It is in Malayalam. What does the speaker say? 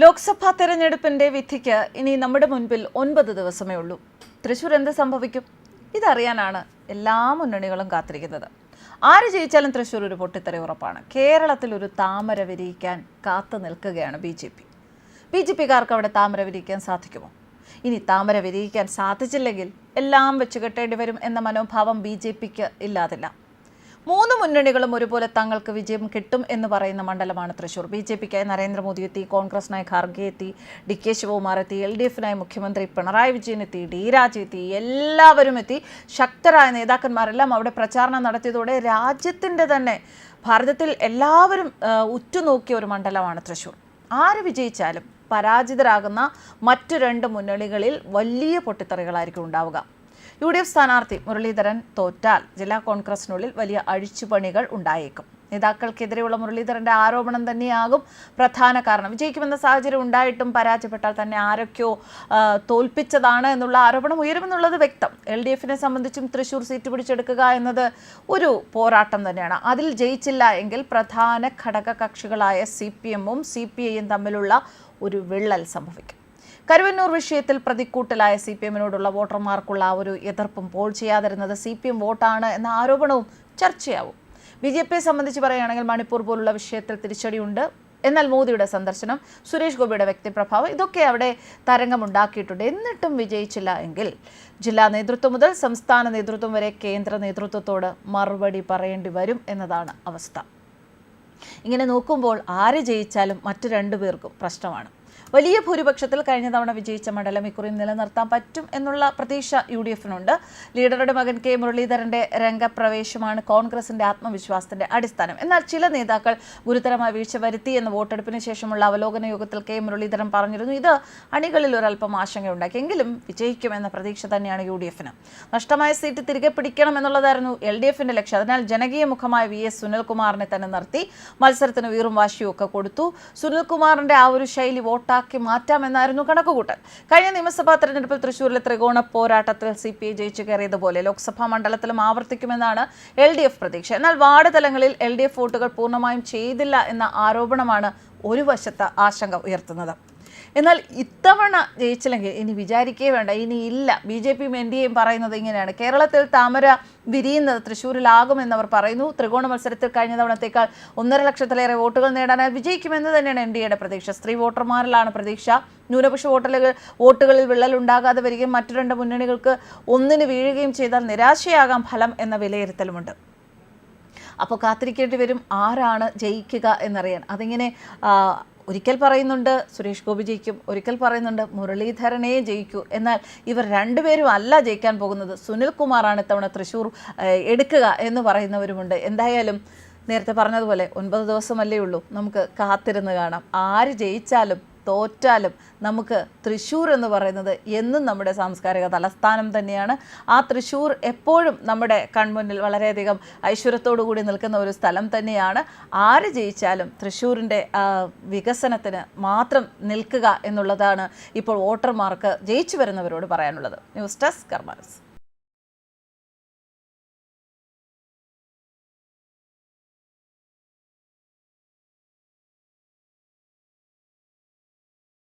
ലോക്സഭാ തെരഞ്ഞെടുപ്പിന്റെ വിധിക്ക് ഇനി നമ്മുടെ മുൻപിൽ ഒൻപത് ദിവസമേ ഉള്ളൂ. തൃശൂർ എന്ത് സംഭവിക്കും? ഇതറിയാനാണ് എല്ലാ മുന്നണികളും കാത്തിരിക്കുന്നത്. ആര് ജയിച്ചാലും തൃശൂർ ഒരു പൊട്ടിത്തെറി ഉറപ്പാണ്. കേരളത്തിൽ ഒരു താമര വിരിയിക്കാൻ കാത്തു നിൽക്കുകയാണ് ബി ജെ പി. ബി ജെ പിക്കാർക്ക് അവിടെ താമര വിരിയിക്കാൻ സാധിക്കുമോ? ഇനി താമര വിരിയിക്കാൻ സാധിച്ചില്ലെങ്കിൽ എല്ലാം വെച്ച് കെട്ടേണ്ടി വരും എന്ന മനോഭാവം ബി ജെ പിക്ക് ഇല്ലാതില്ല. മൂന്ന് മുന്നണികളും ഒരുപോലെ തങ്ങൾക്ക് വിജയം കിട്ടും എന്ന് പറയുന്ന മണ്ഡലമാണ് തൃശൂർ. ബി ജെ പിക്കായി നരേന്ദ്രമോദി എത്തി കോൺഗ്രസിനായി ഖാർഗെ എത്തി ഡി കെ ശിവകുമാർ എത്തി എൽ ഡി എഫിനായി മുഖ്യമന്ത്രി പിണറായി വിജയൻ എത്തി ഡി രാജ എത്തി എല്ലാവരും എത്തി. ശക്തരായ നേതാക്കന്മാരെല്ലാം അവിടെ പ്രചാരണം നടത്തിയതോടെ രാജ്യത്തിന്റെ തന്നെ ഭാരതത്തിൽ എല്ലാവരും ഉറ്റുനോക്കിയ ഒരു മണ്ഡലമാണ് തൃശൂർ. ആര് വിജയിച്ചാലും പരാജിതരാകുന്ന മറ്റു രണ്ട് മുന്നണികളിൽ വലിയ പൊട്ടിത്തെറികളായിരിക്കും ഉണ്ടാവുക. യു ഡി എഫ് സ്ഥാനാർത്ഥി മുരളീധരൻ തോറ്റാൽ ജില്ലാ കോൺഗ്രസിനുള്ളിൽ വലിയ അഴിച്ചുപണികൾ ഉണ്ടായേക്കും. നേതാക്കൾക്കെതിരെയുള്ള മുരളീധരന്റെ ആരോപണം തന്നെയാകും പ്രധാന കാരണം. വിജയിക്കുമെന്ന സാഹചര്യം ഉണ്ടായിട്ടും പരാജയപ്പെട്ടാൽ തന്നെ ആരൊക്കെയോ തോൽപ്പിച്ചതാണ് എന്നുള്ള ആരോപണം ഉയരുമെന്നുള്ളത് വ്യക്തം. എൽ ഡി എഫിനെ സംബന്ധിച്ചും തൃശൂർ സീറ്റ് പിടിച്ചെടുക്കുക എന്നത് ഒരു പോരാട്ടം തന്നെയാണ്. അതിൽ ജയിച്ചില്ല എങ്കിൽ പ്രധാന ഘടക കക്ഷികളായ സി പി എമ്മും സി പി ഐയും തമ്മിലുള്ള ഒരു വിള്ളൽ സംഭവിക്കും. കരുവന്നൂർ വിഷയത്തിൽ പ്രതിക്കൂട്ടിലായ സി പി എമ്മിനോടുള്ള വോട്ടർമാർക്കുള്ള ഒരു എതിർപ്പും പോൾ ചെയ്യാതിരുന്നത് സി പി എം വോട്ടാണ് എന്ന ആരോപണവും ചർച്ചയാവും. ബി ജെ പിയെ സംബന്ധിച്ച് പറയുകയാണെങ്കിൽ മണിപ്പൂർ പോലുള്ള വിഷയത്തിൽ തിരിച്ചടിയുണ്ട്. എന്നാൽ മോദിയുടെ സന്ദർശനം സുരേഷ് ഗോപിയുടെ വ്യക്തിപ്രഭാവം ഇതൊക്കെ അവിടെ തരംഗമുണ്ടാക്കിയിട്ടുണ്ട്. എന്നിട്ടും വിജയിച്ചില്ല എങ്കിൽ ജില്ലാ നേതൃത്വം മുതൽ സംസ്ഥാന നേതൃത്വം വരെ കേന്ദ്ര നേതൃത്വത്തോട് മറുപടി പറയേണ്ടി വരും എന്നതാണ് അവസ്ഥ. ഇങ്ങനെ നോക്കുമ്പോൾ ആര് ജയിച്ചാലും മറ്റു രണ്ടുപേർക്കും പ്രശ്നമാണ്. വലിയ ഭൂരിപക്ഷത്തിൽ കഴിഞ്ഞ തവണ വിജയിച്ച മണ്ഡലം ഇക്കുറി നിലനിർത്താൻ പറ്റും എന്നുള്ള പ്രതീക്ഷ യു ഡി എഫിനുണ്ട് ലീഡറുടെ മകൻ കെ മുരളീധരന്റെ രംഗപ്രവേശമാണ് കോൺഗ്രസിന്റെ ആത്മവിശ്വാസത്തിന്റെ അടിസ്ഥാനം. എന്നാൽ ചില നേതാക്കൾ ഗുരുതരമായ വീഴ്ച വരുത്തി എന്ന വോട്ടെടുപ്പിന് ശേഷമുള്ള അവലോകന യോഗത്തിൽ കെ മുരളീധരൻ പറഞ്ഞിരുന്നു. ഇത് അണികളിൽ ഒരല്പം ആശങ്കയുണ്ടാക്കി. എങ്കിലും വിജയിക്കുമെന്ന പ്രതീക്ഷ തന്നെയാണ് യു ഡി എഫിന് നഷ്ടമായ സീറ്റ് തിരികെ പിടിക്കണം എന്നുള്ളതായിരുന്നു എൽ ഡി എഫിന്റെ ലക്ഷ്യം. അതിനാൽ ജനകീയ മുഖമായ വി എസ് സുനിൽകുമാറിനെ തന്നെ നിർത്തി മത്സരത്തിന് വീറും വാശിയും ഒക്കെ കൊടുത്തു. സുനിൽകുമാറിന്റെ ആ ഒരു ശൈലി വോട്ടാക്കി മാറ്റാമെന്നായിരുന്നു കണക്കുകൂട്ടൽ. കഴിഞ്ഞ നിയമസഭാ തെരഞ്ഞെടുപ്പിൽ തൃശൂരിലെ ത്രികോണ പോരാട്ടത്തിൽ സി പി ഐ ജയിച്ചു കയറിയതുപോലെ ലോക്സഭാ മണ്ഡലത്തിലും ആവർത്തിക്കുമെന്നാണ് എൽ ഡി എഫ് പ്രതീക്ഷ. എന്നാൽ വാർഡ് തലങ്ങളിൽ എൽ ഡി എഫ് വോട്ടുകൾ പൂർണമായും ചെയ്തില്ല എന്ന ആരോപണമാണ് ഒരു വശത്ത് ആശങ്ക ഉയർത്തുന്നത്. എന്നാൽ ഇത്തവണ ജയിച്ചില്ലെങ്കിൽ ഇനി വിചാരിക്കേ വേണ്ട ഇനി ഇല്ല. ബി ജെ പിയും എൻ ഡി എയും പറയുന്നത് ഇങ്ങനെയാണ്. കേരളത്തിൽ താമര വിരിയുന്നത് തൃശ്ശൂരിലാകുമെന്നവർ പറയുന്നു. ത്രികോണ മത്സരത്തിൽ കഴിഞ്ഞ തവണത്തേക്കാൾ ഒന്നര ലക്ഷത്തിലേറെ വോട്ടുകൾ നേടാനായി വിജയിക്കുമെന്ന് തന്നെയാണ് എൻ ഡി എയുടെ പ്രതീക്ഷ. സ്ത്രീ വോട്ടർമാരിലാണ് പ്രതീക്ഷ. ന്യൂനപക്ഷ വോട്ടലുകൾ വോട്ടുകളിൽ വിള്ളൽ ഉണ്ടാകാതെ വരികയും മറ്റു രണ്ട് മുന്നണികൾക്ക് ഒന്നിന് വീഴുകയും ചെയ്താൽ നിരാശയാകാം ഫലം എന്ന വിലയിരുത്തലുമുണ്ട്. അപ്പോൾ കാത്തിരിക്കേണ്ടി വരും ആരാണ് ജയിക്കുക എന്നറിയാൻ. അതിങ്ങനെ ഒരിക്കൽ പറയുന്നുണ്ട് സുരേഷ് ഗോപി ജയിക്കും. ഒരിക്കൽ പറയുന്നുണ്ട് മുരളീധരനെ ജയിക്കൂ. എന്നാൽ ഇവർ രണ്ടുപേരും അല്ല ജയിക്കാൻ പോകുന്നത്. സുനിൽ കുമാറാണ് ഇത്തവണ തൃശ്ശൂർ എടുക്കുക എന്ന് പറയുന്നവരുമുണ്ട്. എന്തായാലും നേരത്തെ പറഞ്ഞതുപോലെ ഒൻപത് ദിവസമല്ലേ ഉള്ളൂ. നമുക്ക് കാത്തിരുന്ന് കാണാം. ആര് ജയിച്ചാലും തോറ്റാലും നമുക്ക് തൃശ്ശൂർ എന്ന് പറയുന്നത് എന്നും നമ്മുടെ സാംസ്കാരിക തലസ്ഥാനം തന്നെയാണ്. ആ തൃശ്ശൂർ എപ്പോഴും നമ്മുടെ കൺമുന്നിൽ വളരെയധികം ഐശ്വര്യത്തോടു കൂടി നിൽക്കുന്ന ഒരു സ്ഥലം തന്നെയാണ്. ആര് ജയിച്ചാലും തൃശ്ശൂരിന്റെ വികസനത്തിന് മാത്രം നിൽക്കുക എന്നുള്ളതാണ് ഇപ്പോൾ വോട്ടർമാർക്ക് ജയിച്ചു വരുന്നവരോട് പറയാനുള്ളത്. News desk കർമാനസ്